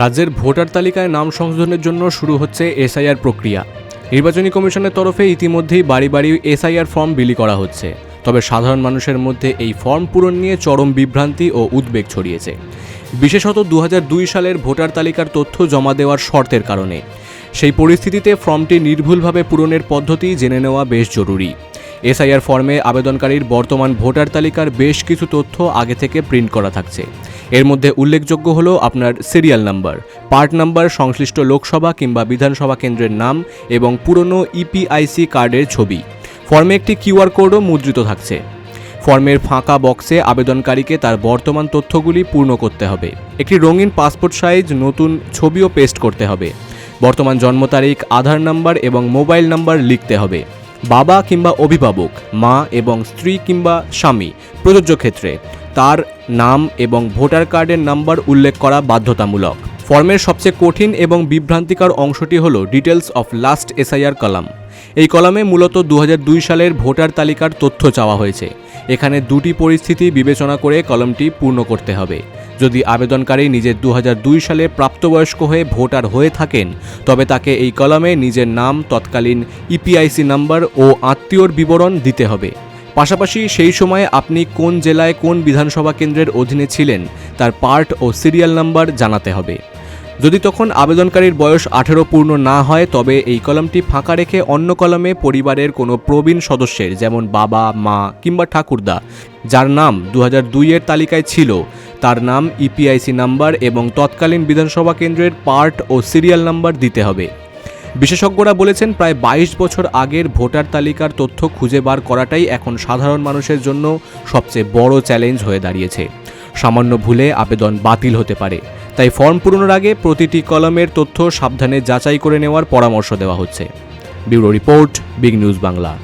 রাজ্যের ভোটার তালিকায় নাম সংশোধনের জন্য শুরু হচ্ছে এসআইআর প্রক্রিয়া। নির্বাচনী কমিশনের তরফে ইতিমধ্যেই বাড়ি বাড়ি এসআইআর ফর্ম বিলি করা হচ্ছে। তবে সাধারণ মানুষের মধ্যে এই ফর্ম পূরণ নিয়ে চরম বিভ্রান্তি ও উদ্বেগ ছড়িয়েছে। বিশেষত দু হাজার দুই সালের ভোটার তালিকার তথ্য জমা দেওয়ার শর্তের কারণে। সেই পরিস্থিতিতে ফর্মটি নির্ভুলভাবে পূরণের পদ্ধতি জেনে নেওয়া বেশ জরুরি। এসআইআর ফর্মে আবেদনকারীর বর্তমান ভোটার তালিকার বেশ কিছু তথ্য আগে থেকে প্রিন্ট করা থাকছে। এর মধ্যে উল্লেখযোগ্য হলো আপনার সিরিয়াল নাম্বার পার্ট নাম্বার সংশ্লিষ্ট লোকসভা কিংবা বিধানসভা কেন্দ্রের নাম এবং পুরনো ইপিআইসি কার্ডের ছবি। ফর্মে একটি কিউআর কোডও মুদ্রিত থাকছে। ফর্মের ফাঁকা বক্সে আবেদনকারীকে তার বর্তমান তথ্যগুলি পূর্ণ করতে হবে। একটি রঙিন পাসপোর্ট সাইজ নতুন ছবিও পেস্ট করতে হবে। বর্তমান জন্ম তারিখ, আধার নাম্বার এবং মোবাইল নাম্বার লিখতে হবে। বাবা কিংবা অভিভাবক, মা এবং স্ত্রী কিংবা স্বামী, প্রযোজ্য ক্ষেত্রে। তার নাম এবং ভোটার কার্ডের নাম্বার উল্লেখ করা বাধ্যতামূলক। ফর্মের সবচেয়ে কঠিন এবং বিভ্রান্তিকর অংশটি হল details of last SIR column. এই কলামে মূলত দু হাজার দুই সালের ভোটার তালিকার তথ্য চাওয়া হয়েছে। এখানে দুটি পরিস্থিতি বিবেচনা করে কলমটি পূর্ণ করতে হবে। যদি আবেদনকারী নিজের দু হাজার দুই সালে প্রাপ্তবয়স্ক হয়ে ভোটার হয়ে থাকেন, তবে তাকে এই কলামে নিজের নাম, তৎকালীন ইপিআইসি নাম্বার ও আত্মীয়র বিবরণ দিতে হবে। পাশাপাশি সেই সময়ে আপনি কোন জেলায় কোন বিধানসভা কেন্দ্রের অধীনে ছিলেন, তার পার্ট ও সিরিয়াল নাম্বার জানাতে হবে। যদি তখন আবেদনকারীর বয়স আঠেরো পূর্ণ না হয়, তবে এই কলমটি ফাঁকা রেখে অন্য কলমে পরিবারের কোনো প্রবীণ সদস্যের, যেমন বাবা, মা কিংবা ঠাকুরদা, যার নাম দু এর তালিকায় ছিল, তার নাম ইপিআইসি নাম্বার এবং তৎকালীন বিধানসভা কেন্দ্রের পার্ট ও সিরিয়াল নাম্বার দিতে হবে। বিশেষজ্ঞরা বলেছেন প্রায় বাইশ বছর আগের ভোটার তালিকার তথ্য খুঁজে বার করাটাই এখন সাধারণ মানুষের জন্য সবচেয়ে বড় চ্যালেঞ্জ হয়ে দাঁড়িয়েছে। সামান্য ভুলে আবেদন বাতিল হতে পারে। তাই ফর্ম পূরণের আগে প্রতিটি কলমের তথ্য সাবধানে যাচাই করে নেওয়ার পরামর্শ দেওয়া হচ্ছে। Bureau report, big news Bangla.